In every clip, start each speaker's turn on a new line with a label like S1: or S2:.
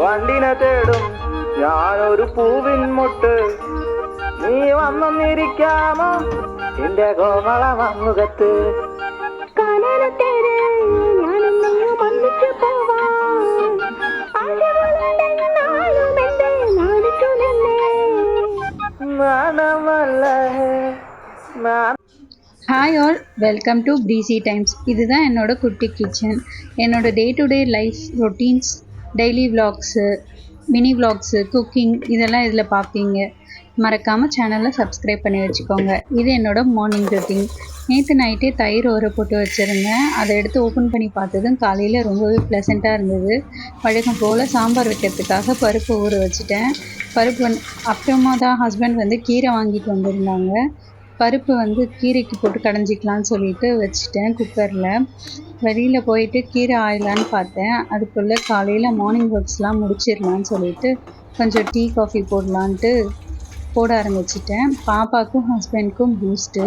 S1: വണ്ടിനെ തേടും ഞാനൊരു പൂവിൻ മുട്ട്. നീ വന്നൊന്നിരിക്കാമോ? എന്റെ കോമള മുഖത്ത്
S2: കാനനത്തേരെ
S3: hi all welcome to busy times இதுதான் என்னோட குட்டி கிச்சன் என்னோட day to day life routines daily vlogsஸு mini vlogsஸு குக்கிங் இதெல்லாம் இதில் பார்ப்பீங்க மறக்காமல் சேனலை சப்ஸ்கிரைப் பண்ணி வச்சுக்கோங்க. இது என்னோட மார்னிங் ரொட்டீன் நேற்று நைட்டே தயிர் ஊற போட்டு வச்சுருந்தேன். அதை எடுத்து ஓப்பன் பண்ணி பார்த்ததும் காலையில் ரொம்பவே ப்ளசண்ட்டாக இருந்தது. வழக்கம் போல் சாம்பார் வைக்கிறதுக்காக பருப்பு ஊற வச்சுட்டேன். பருப்பு வந்து அப்புறமா தான் ஹஸ்பண்ட் வந்து கீரை வாங்கிட்டு வந்திருந்தாங்க. பருப்பு வந்து கீரைக்கு போட்டு கடைஞ்சிக்கலான்னு சொல்லிட்டு வச்சுட்டேன் குக்கரில். வெளியில் போயிட்டு கீரை ஆயிலான்னு பார்த்தேன். அதுக்குள்ளே காலையில் மார்னிங் ஒர்க்ஸ்லாம் முடிச்சிடலான்னு சொல்லிட்டு கொஞ்சம் டீ காஃபி போடலான்ட்டு போட ஆரம்பிச்சிட்டேன். பாப்பாவுக்கும் ஹஸ்பண்ட்க்கும் பூஸ்ட்டு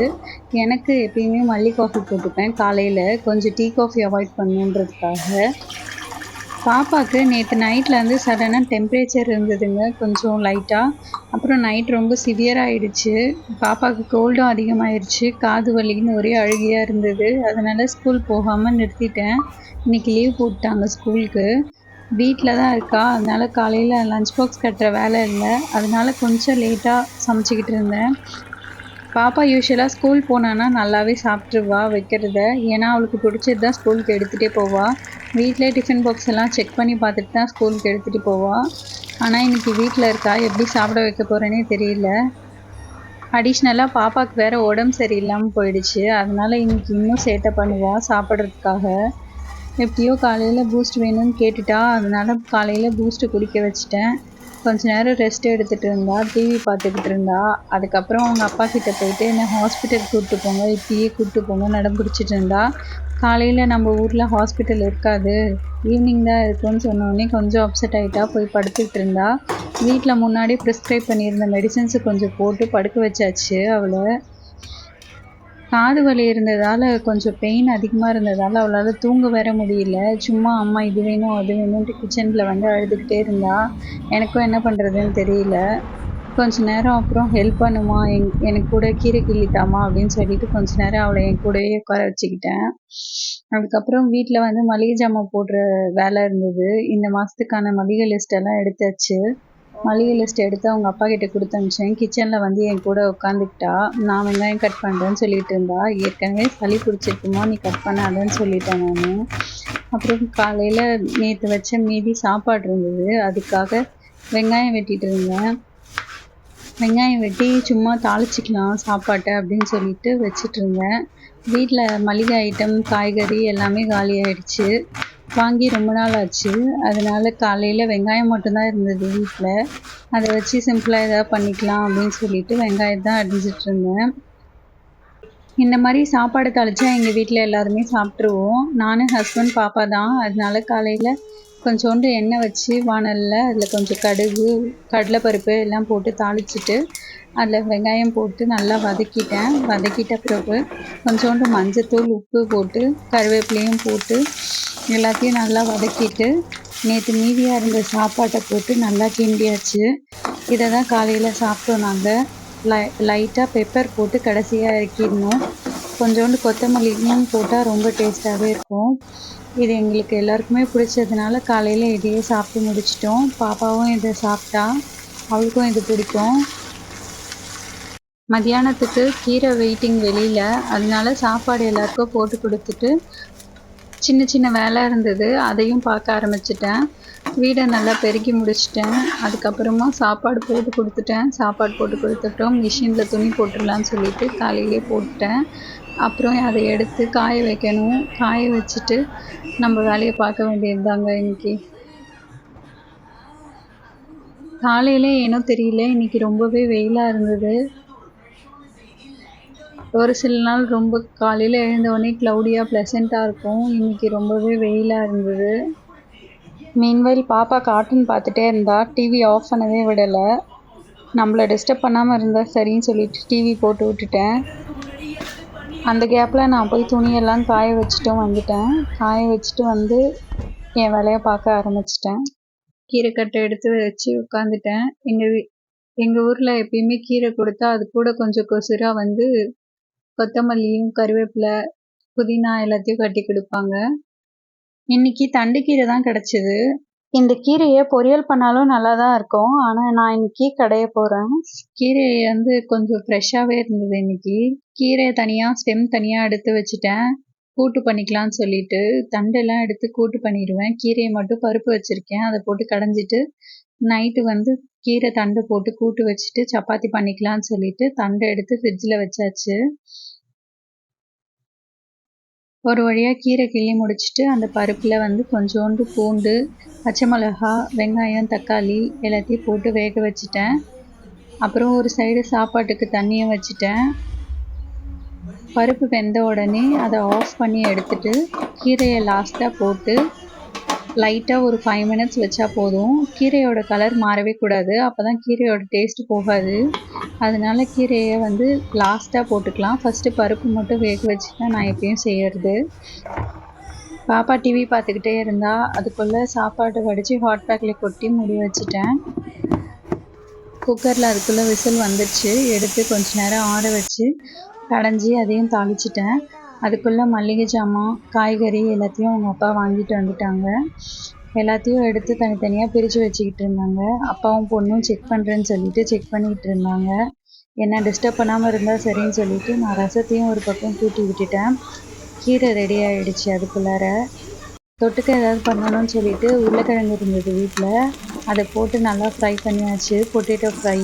S3: எனக்கு எப்பயுமே மல்லி காஃபி போட்டுப்பேன் காலையில். கொஞ்சம் டீ காஃபி அவாய்ட் பண்ணுன்றதுக்காக. பாப்பாவுக்கு நேற்று நைட்டில் வந்து சடனாக டெம்பரேச்சர் இருந்ததுங்க கொஞ்சம் லைட்டாக அப்புறம் நைட் ரொம்ப சிவியர் ஆயிடுச்சு. பாப்பாவுக்கு கோல்டும் அதிகமாகிடுச்சு காது வலின்னு ஒரே அழுகையாக இருந்தது. அதனால் ஸ்கூல் போகாமல் நிறுத்திட்டேன். இன்னைக்கு லீவ் போட்டாங்க ஸ்கூலுக்கு வீட்டில் தான் இருக்கா. அதனால் காலையில் லஞ்ச் பாக்ஸ் கட்டுற வேலை இல்லை. அதனால் கொஞ்சம் லேட்டாக சமைச்சிக்கிட்டு இருந்தேன். பாப்பா யூஸ்வலாக ஸ்கூல் போனான்னா நல்லாவே சாப்பிட்ருவா வைக்கிறத. ஏன்னா அவளுக்கு பிடிச்சது தான் ஸ்கூலுக்கு எடுத்துகிட்டே போவாள் வீட்டிலே டிஃபன் பாக்ஸ் எல்லாம் செக் பண்ணி பார்த்துட்டு தான் ஸ்கூலுக்கு எடுத்துகிட்டு போவாள் ஆனால் இன்னைக்கு வீட்டில் இருக்கா? எப்படி சாப்பிட வைக்க போகிறேனே தெரியல. அடிஷ்னலாக பாப்பாவுக்கு வேறு உடம்பு சரியில்லாமல் போயிடுச்சு. அதனால இன்னைக்கு இன்னும் சேட்டை பண்ணுவாள் சாப்பிட்றதுக்காக. எப்படியோ காலையில் பூஸ்ட் வேணும்னு கேட்டுட்டா. அதனால காலையில் பூஸ்ட்டு குடிக்க வச்சுட்டேன். கொஞ்ச நேரம் ரெஸ்ட் எடுத்துகிட்டு இருந்தா டிவி பார்த்துக்கிட்டு இருந்தா அதுக்கப்புறம் அவங்க அப்பா கிட்ட போயிட்டு என்ன ஹாஸ்பிட்டல் கூப்பிட்டு போங்க இப்பயே கூப்பிட்டு போங்க நடம் பிடிச்சிட்டு இருந்தா காலையில் நம்ம ஊரில் ஹாஸ்பிட்டல் இருக்காது ஈவினிங் தான் இருக்கும்னு சொன்னோடனே கொஞ்சம் அப்செட் ஆகிட்டா போய் படுத்துக்கிட்டு இருந்தா வீட்டில் முன்னாடி ப்ரிஸ்கிரைப் பண்ணியிருந்த மெடிசன்ஸை கொஞ்சம் போட்டு படுக்க வச்சாச்சு அவளை. காது வலி இருந்ததால் கொஞ்சம் பெயின் அதிகமாக இருந்ததால் அவளால் தூங்க வேற முடியல. சும்மா அம்மா இது வேணும் அது வேணும்ட்டு கிச்சனில் வந்து அழுதுகிட்டே இருந்தா எனக்கும் என்ன பண்ணுறதுன்னு தெரியல. கொஞ்ச நேரம் அப்புறம் ஹெல்ப் பண்ணுமா என் எனக்கு கூட கீரை கிள்ளித்தாமா அப்படின்னு சொல்லிட்டு கொஞ்ச நேரம் அவளை என் கூடவே உட்கார வச்சுக்கிட்டேன். அதுக்கப்புறம் வீட்டில் வந்து மளிகை ஜாமான் போடுற வேலை இருந்தது. இந்த மாதத்துக்கான மளிகை லிஸ்ட் எல்லாம் எடுத்தாச்சு. மளிகை லிஸ்ட் எடுத்து அவங்க அப்பா கிட்ட கொடுத்து அனுப்பிச்சேன். கிச்சனில் வந்து என் கூட உட்காந்துக்கிட்டா நான் வெங்காயம் கட் பண்ணுறேன்னு சொல்லிட்டு இருந்தா ஏற்கனவே சளி பிடிச்சிருக்குமா நீ கட் பண்ணாதன்னு சொல்லிட்டேன் நான். அப்புறம் காலையில் நேற்று வச்ச மீதி சாப்பாடு இருந்தது அதுக்காக வெங்காயம் வெட்டிட்டு இருந்தேன். வெங்காயம் வெட்டி சும்மா தாளிச்சிக்கலாம் சாப்பாட்டை அப்படின்னு சொல்லிட்டு வச்சிட்டு இருந்தேன். வீட்டில் மளிகை ஐட்டம் காய்கறி எல்லாமே காலி ஆயிடுச்சு. வாங்கி ரொம்ப நாள் ஆச்சு. அதனால காலையில் வெங்காயம் மட்டும்தான் இருந்தது வீட்டில் அதை வச்சு சிம்பிளாக ஏதாவது பண்ணிக்கலாம் அப்படின்னு சொல்லிட்டு வெங்காயம் தான் அடிஞ்சிட்டு இருந்தேன். இந்த மாதிரி சாப்பாடு தாளிச்சா எங்கள் வீட்டில் எல்லாருமே சாப்பிட்ருவோம் நானும் ஹஸ்பண்ட் பாப்பா தான். அதனால காலையில் கொஞ்சோண்டு எண்ணெய் வச்சு வானலில் அதில் கொஞ்சம் கடுகு கடலைப்பருப்பு எல்லாம் போட்டு தாளிச்சிட்டு அதில் வெங்காயம் போட்டு நல்லா வதக்கிட்டேன். வதக்கிட்ட பிறகு கொஞ்சோண்டு மஞ்சத்தூள் உப்பு போட்டு கருவேப்பிலையும் போட்டு எல்லாத்தையும் நல்லா வதக்கிட்டு நேற்று மீதியாக இருந்த சாப்பாட்டை போட்டு நல்லா கிண்டியாச்சு. இதை தான் காலையில் சாப்பிட்டோம் நாங்கள் லை லைட்டாக பெப்பர் போட்டு கடைசியாக இறக்கிடணும். கொஞ்சோண்டு கொத்தமல்லியும் போட்டால் ரொம்ப டேஸ்ட்டாகவே இருக்கும். இது எங்களுக்கு எல்லாருக்குமே பிடிச்சதுனால காலையில் இதையே சாப்பிட்டு முடிச்சிட்டோம். பாப்பாவும் இதை சாப்பிட்டா அவளுக்கும் இது பிடிக்கும். மதியானத்துக்கு கீரை வெயிட்டிங் வெளியில். அதனால சாப்பாடு எல்லாருக்கும் போட்டு கொடுத்துட்டு சின்ன சின்ன வேலை இருந்தது. அதையும் பார்க்க ஆரம்பிச்சிட்டேன். வீடை நல்லா பெருக்கி முடிச்சிட்டேன். அதுக்கப்புறமா சாப்பாடு போட்டு கொடுத்துட்டேன். சாப்பாடு போட்டு கொடுத்துட்டோம் மிஷினில் துணி போட்டுடலான்னு சொல்லிட்டு காலையிலே போட்டுட்டேன். அப்புறம் அதை எடுத்து காய வைக்கணும். காய வச்சுட்டு நம்ம வேலையை பார்க்க வேண்டியது தாங்க இன்னைக்கு. காலையில் ஏனோ தெரியல. இன்னைக்கு ரொம்பவே வெயிலாக இருந்தது. ஒரு சில நாள் ரொம்ப காலையில் எழுந்தவொடனே க்ளவுடியாக ப்ளசண்ட்டாக இருக்கும். இன்றைக்கி ரொம்பவே வெயிலாக இருந்தது. மீன்வைல் பாப்பா கார்ட்டூன் பார்த்துட்டே இருந்தா டிவி ஆஃப் பண்ணவே விடலை. நம்மளை டிஸ்டர்ப் பண்ணாமல் இருந்தால் சரின்னு சொல்லிட்டு டிவி போட்டு விட்டுட்டேன். அந்த கேப்பில் நான் போய் துணியெல்லாம் காய வச்சுட்டும் வந்துட்டேன். காய வச்சுட்டு வந்து என் வேலையை பார்க்க ஆரம்பிச்சிட்டேன். கீரைக்கட்டை எடுத்து வச்சு உட்காந்துட்டேன் எங்கள் வீ எங்கள் ஊரில் எப்பயுமே கீரை கொடுத்தா அது கூட கொஞ்சம் கொசுராக வந்து கொத்தமல்லியும் கருவேப்பிலை புதினா எல்லாத்தையும் கட்டி கொடுப்பாங்க. இன்னைக்கு தண்டுக்கீரை தான் கிடச்சிது. இந்த கீரையை பொரியல் பண்ணாலும் நல்லா தான் இருக்கும். ஆனால் நான் இன்னைக்கு கடைய போகிறேன் கீரை வந்து கொஞ்சம் ஃப்ரெஷ்ஷாகவே இருந்தது இன்னைக்கு. கீரையை தனியாக ஸ்டெம் தனியாக எடுத்து வச்சுட்டேன். கூட்டு பண்ணிக்கலாம்னு சொல்லிட்டு தண்டெல்லாம் எடுத்து கூட்டு பண்ணிடுவேன். கீரையை மட்டும் பருப்பு வச்சுருக்கேன். அதை போட்டு கடைஞ்சிட்டு நைட்டு வந்து கீரை தண்டு போட்டு கூட்டு வச்சுட்டு சப்பாத்தி பண்ணிக்கலாம்னு சொல்லிட்டு தண்டை எடுத்து ஃப்ரிட்ஜில் வச்சாச்சு. ஒரு வழியாக கீரை கிள்ளி முடிச்சுட்டு அந்த பருப்பில் வந்து கொஞ்சோண்டு பூண்டு பச்சை மிளகா வெங்காயம் தக்காளி எல்லாத்தையும் போட்டு வேக வச்சுட்டேன். அப்புறம் ஒரு சைடு சாப்பாட்டுக்கு தண்ணியும் வச்சுட்டேன். பருப்பு வெந்த உடனே அதை ஆஃப் பண்ணி எடுத்துட்டு கீரையை லாஸ்ட்டாக போட்டு லைட்டாக ஒரு ஃபைவ் மினிட்ஸ் வச்சா போதும். கீரையோட கலர் மாறவே கூடாது. அப்போ தான் கீரையோட டேஸ்ட் போகாது. அதனால கீரையை வந்து லாஸ்ட்டாக போட்டுக்கலாம். ஃபஸ்ட்டு பருப்பு மட்டும் வேக வச்சு தான் நான் எப்பயும் செய்யறது. பாப்பா டிவி பார்த்துக்கிட்டே இருந்தா அதுக்குள்ளே சாப்பாடு வடித்து ஹாட் பேக்கில் கொட்டி முடி வச்சுட்டேன். குக்கரில் அதுக்குள்ளே விசில் வந்துடுச்சு எடுத்து கொஞ்ச நேரம் ஆற வச்சு கடைஞ்சி அதையும் தாளிச்சிட்டேன். அதுக்குள்ளே மளிகை ஜாமான் காய்கறி எல்லாத்தையும் அவங்க அப்பா வாங்கிட்டு வந்துட்டாங்க. எல்லாத்தையும் எடுத்து தனித்தனியாக பிரித்து வச்சுக்கிட்டு இருந்தாங்க. அப்பாவும் பொண்ணும் செக் பண்ணுறேன்னு சொல்லிட்டு செக் பண்ணிக்கிட்டு இருந்தாங்க. என்ன டிஸ்டர்ப் பண்ணாமல் இருந்தால் சரின்னு சொல்லிட்டு நான் ரசத்தையும் ஒரு பக்கம் கூட்டி விட்டுட்டேன். கீரை ரெடி ஆகிடுச்சு அதுக்குள்ளார. தொட்டுக்க ஏதாவது பண்ணணும்னு சொல்லிட்டு உருளைக்கிழங்கு இருந்தது வீட்டில் அதை போட்டு நல்லா ஃப்ரை பண்ணியாச்சு. பொட்டேட்டோ ஃப்ரை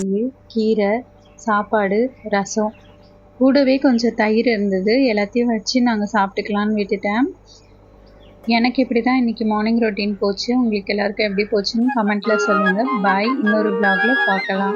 S3: கீரை சாப்பாடு ரசம். கூடவே கொஞ்சம் தயிர் இருந்தது. எல்லாத்தையும் வச்சு நாங்கள் சாப்பிட்டுக்கலான்னு விட்டுட்டேன். எனக்கு இப்படி தான் இன்றைக்கி மார்னிங் ரொட்டீன் போச்சு. உங்களுக்கு எல்லாருக்கும் எப்படி போச்சுன்னு கமெண்ட்டில் சொல்லுங்கள் பாய் இன்னொரு பிளாகில் பார்க்கலாம்.